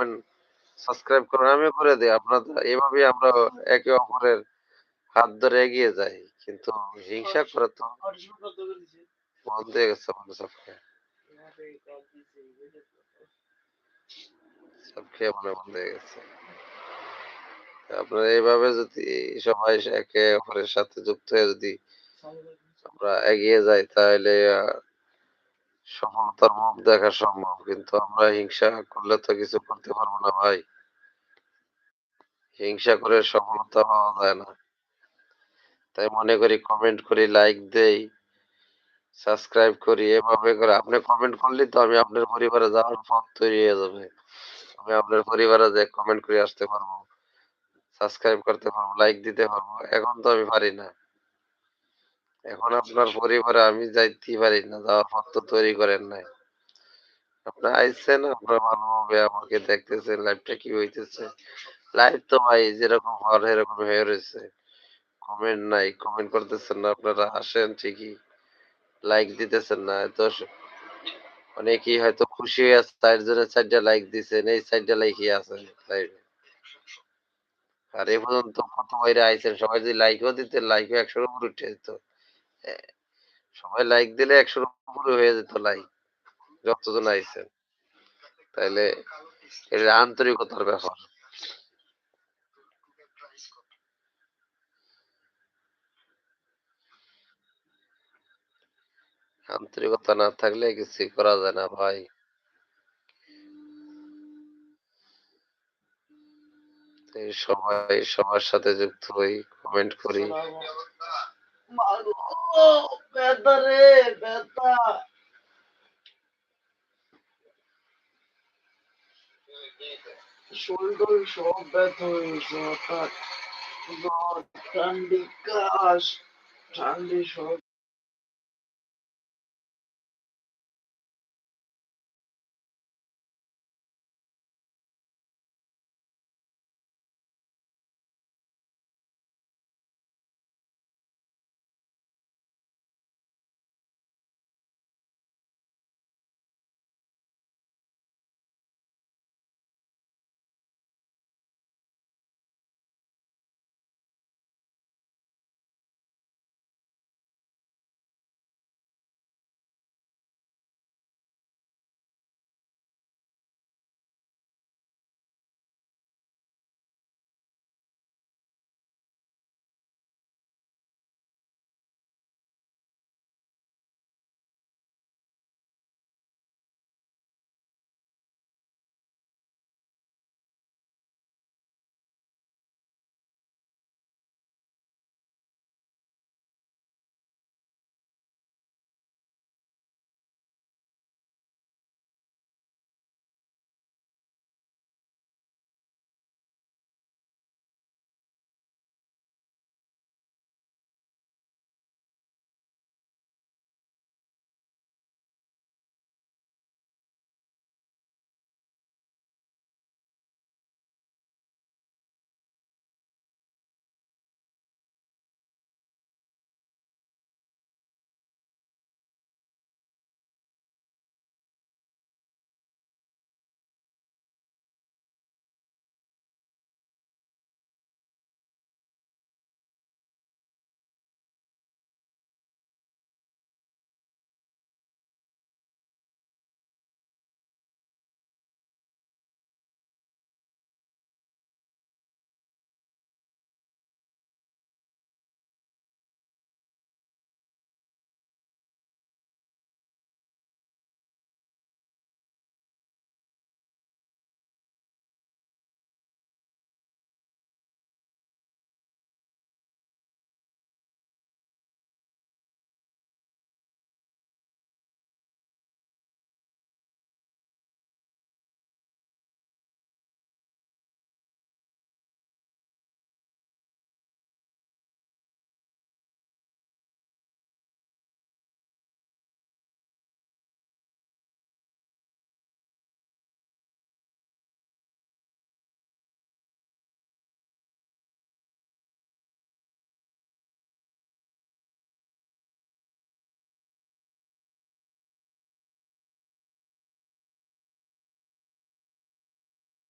Comment subscribe করুন, আমিও করে দিই। আপনাদের, এভাবেই আমরা একে অপরের হাত ধরে এগিয়ে যাই। কিন্তু হিংসা করে তো বন্ধ হয়ে গেছে আমাদের সবকে সব খেয়ে মনে বন্ধ হয়ে গেছে। আপনারা এইভাবে যদি সবাই একে অপরের সাথে যুক্ত হয়ে যদি আমরা এগিয়ে যাই, তাহলে সফলতার মুখ দেখা সম্ভব, কিন্তু আমরা হিংসা করলে তো কিছু করতে পারব না ভাই। হিংসা করে সফলতা পাওয়া যায় না। তাই মনে করি কমেন্ট করি লাইক দেই সাবস্ক্রাইব করি, এভাবে করে। আপনি কমেন্ট করলে তো আমি আপনার পরিবারে যাওয়ার পথ তৈরি হয়ে যাবে। আমি আপনার পরিবারে যে কমেন্ট করে আসতে পারব সাবস্ক্রাইব করতে পারব লাইক দিতে পারব, এখন তো আমি পারি না। এখন আপনার পরিবারে আমি যাইতেই পারি না, যাওয়ার পথ তো তৈরি করেন নাই। আপনার আইসেন আপনার ভালোভাবে আমাকে দেখতেছেন লাইভটা কি হইতেছে। লাইভ তো ভাই যেরকম হওয়ার এরকম হয়ে রয়েছে কমেন্ট নাই, কমেন্ট করতেছেন না, আপনারা আসেন ঠিকই। লাইক দিতেছেন না তো অনেকেই হয়তো খুশি হয়ে আছে, তার জন্য চারটা লাইক দিছেন, এই চারটা লাইকই আছে লাইভে। আর এ পর্যন্ত কত বাইরে আইছেন, সবাই যদি লাইকও দিতেন, লাইকও একশোর উপর উঠে যেত। সবাই লাইক দিলে একশোর উপরে হয়ে যেত লাইক যতজন আইছেন। তাইলে এটা আন্তরিকতার ব্যাপার। আন্তরিকতা না থাকলে কিছুই করা যায় না ভাই। সবাই সবার সাথে যুক্ত হই কমেন্ট করি। ব্যথা রে শোল্ডার সব ব্যথা হয়েছে হঠাৎ জ্বর ঠান্ডি কাশ ঠান্ডি সব